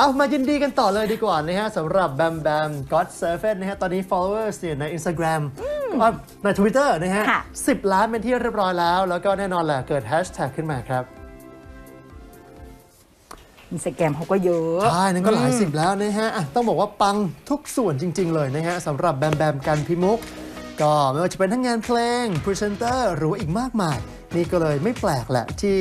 เอามายินดีกันต่อเลยดีกว่านะฮะสำหรับแบมแบม God Seven นะฮะตอนนี้ followers เนี่ยใน Instagram อะใน Twitter นะฮะค่ะ10ล้านเป็นที่เรียบร้อยแล้ว แล้วก็แน่นอนแหละเกิดแฮชแท็กขึ้นมาครับ อินสตาแกรมเขาก็เยอะ ใช่นั่นก็หลายสิบแล้วนะฮะอะต้องบอกว่าปังทุกส่วนจริง ๆ เลยนะฮะสำหรับแบมแบมกันพิมุก ก็ไม่ว่าจะเป็นทั้งงานเพลง พรีเซนเตอร์หรือว่าอีกมากมาย นี่ก็เลยไม่แปลกแหละที่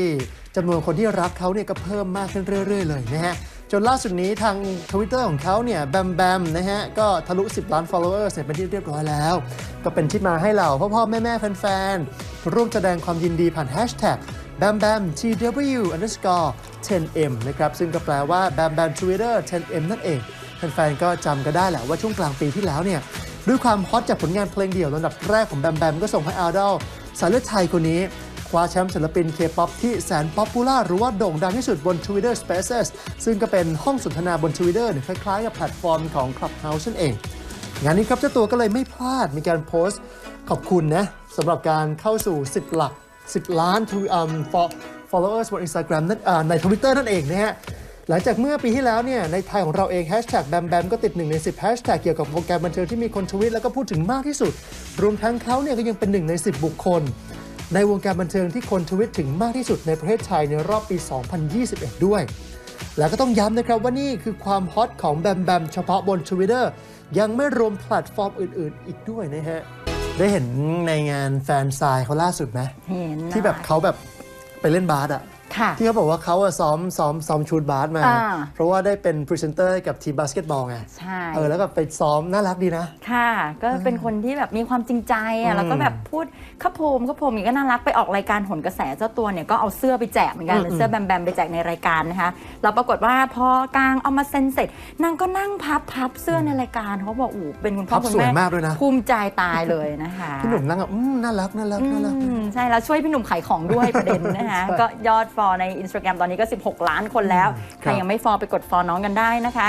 จำนวนคนที่รักเขาเนี่ยก็เพิ่มมากขึ้นเรื่อย ๆ เลยนะฮะ จนล่าสุดนี้ทาง Twitter ของเขาเนี่ยแบมแบมนะฮะ ก็ทะลุ 10 ล้าน followers เสร็จเป็นที่เรียบร้อยแล้ว ก็เป็นที่มาให้เหล่าพ่อๆแม่แฟนๆ ร่วมแสดงความยินดีผ่านแฮชแท็ก b a m b a m tw underscore 10m นะครับ ซึ่งก็แปลว่า b a m b a m twitter 10m นั่นเอง แฟนๆ ก็จำก็ได้แหละว่าช่วงกลางปีที่แล้วเนี่ย ด้วยความฮอตจากผลงานเพลงเดี่ยวลำดับแรกของแบมแบมก็ส่งให้อาดอลสายเลือดไทยคนนี้ คว้าแชมป์ศิลปินเคป๊อปที่แสนป๊อปปูล่าหรือว่าโด่งดังที่สุดบน Twitter Spaces ซึ่งก็เป็นห้องสนทนาบน Twitter เนี่ยคล้ายๆ กับแพลตฟอร์มของ Clubhouse นั่นเอง งานนี้ครับเจ้าตัวก็เลยไม่พลาดมีการโพสต์ขอบคุณนะสำหรับการเข้าสู่ 10 หลัก 10 ล้าน to um for followers บน Instagram นั่นอ่าใน Twitter นั่นเองนะฮะหลังจากเมื่อปีที่แล้วเนี่ยในไทยของเราเองแฮชแท็กแบมแบมก็ติดหนึ่งใน10แฮชแท็กเกี่ยวกับวงการบันเทิงที่มีคนทวิตแล้วก็พูดถึงมากที่สุด รวมทั้งเขาเนี่ยก็ยังเป็นหนึ่งใน 10 บุคคล ในวงการบันเทิงที่คนทวิตถึงมากที่สุดในประเทศไทยในรอบปี 2021 ด้วย แล้วก็ต้องย้ำนะครับว่านี่คือความฮอตของแบมแบมเฉพาะบน Twitter ยังไม่รวมแพลตฟอร์มอื่น ๆ อีกด้วยนะฮะ ได้เห็นในงานแฟนซายเขาล่าสุดไหมเห็นนะที่แบบเขาแบบไปเล่นบาสอะ ค่ะ ที่เขาบอกว่าเขาอะซ้อมซ้อมซ้อมชูดบาสมา อ่า เพราะว่าได้เป็นพรีเซนเตอร์ให้กับทีมบาสเกตบอลไงใช่ เออแล้วก็ไปซ้อมน่ารักดีนะ ค่ะ ก็เป็นคนที่แบบมีความจริงใจอือะ มแล้วก็แบบพูดข้าโพมข้าโพมอย่างนี้ก็น่ารักไปออกรายการหนกระแสเจ้าตัวเนี่ยก็เอาเสื้อไปแจกเหมือนกันอืมเสื้อแบมแบมไปแจกในรายการนะคะแล้วปรากฏว่าพอกลางเอามาเซ็นเสร็จนางก็นั่งพับพับเสื้อในรายการเขาบอกอู้เป็นคุณพ่พัอบคุณสวยแม่มากด้วยนะ ภูมิใจตายเลยนะคะ พี่หนุ่มนั่งอะอืมน่ารักน่ารักน่ารัก อืมใช่แล้วช่วยพี่หนุ่มขายของด้วยประเด็นนะคะ ใช่ ก็ยอดฟอลใน Instagram ตอนนี้ก็ 16 ล้านคนแล้วครับใครยังไม่ฟอลไปกดฟอลน้องกันได้นะคะ